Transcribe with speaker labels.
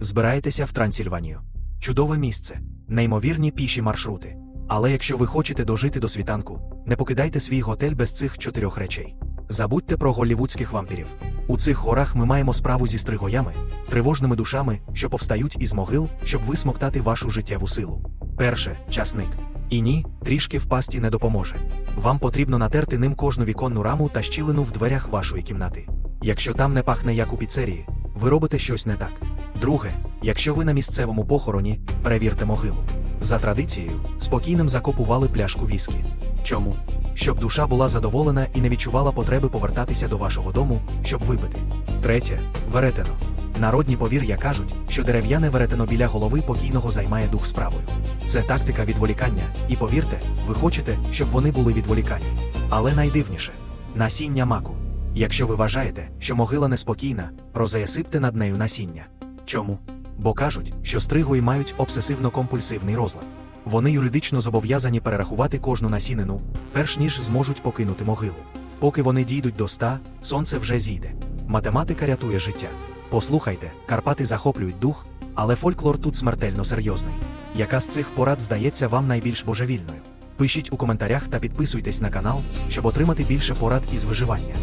Speaker 1: Збираєтеся в Трансильванію. Чудове місце, неймовірні піші маршрути. Але якщо ви хочете дожити до світанку, не покидайте свій готель без цих чотирьох речей. Забудьте про голлівудських вампірів. У цих горах ми маємо справу зі стригоями, тривожними душами, що повстають із могил, щоб висмоктати вашу життєву силу. Перше часник. І ні, трішки в пасті не допоможе. Вам потрібно натерти ним кожну віконну раму та щілину в дверях вашої кімнати. Якщо там не пахне як у піцерії, ви робите щось не так. Друге, якщо ви на місцевому похороні, перевірте могилу. За традицією, спокійним закопували пляшку віскі. Чому? Щоб душа була задоволена і не відчувала потреби повертатися до вашого дому, щоб випити. Третє веретено. Народні повір'я кажуть, що дерев'яне веретено біля голови покійного займає дух справою. Це тактика відволікання, і повірте, ви хочете, щоб вони були відволікані. Але найдивніше насіння маку. Якщо ви вважаєте, що могила неспокійна, розаясипте над нею насіння. Чому? Бо кажуть, що стригої мають обсесивно-компульсивний розлад. Вони юридично зобов'язані перерахувати кожну насінину, перш ніж зможуть покинути могилу. Поки вони дійдуть до ста, сонце вже зійде. Математика рятує життя. Послухайте, Карпати захоплюють дух, але фольклор тут смертельно серйозний. Яка з цих порад здається вам найбільш божевільною? Пишіть у коментарях та підписуйтесь на канал, щоб отримати більше порад із виживання.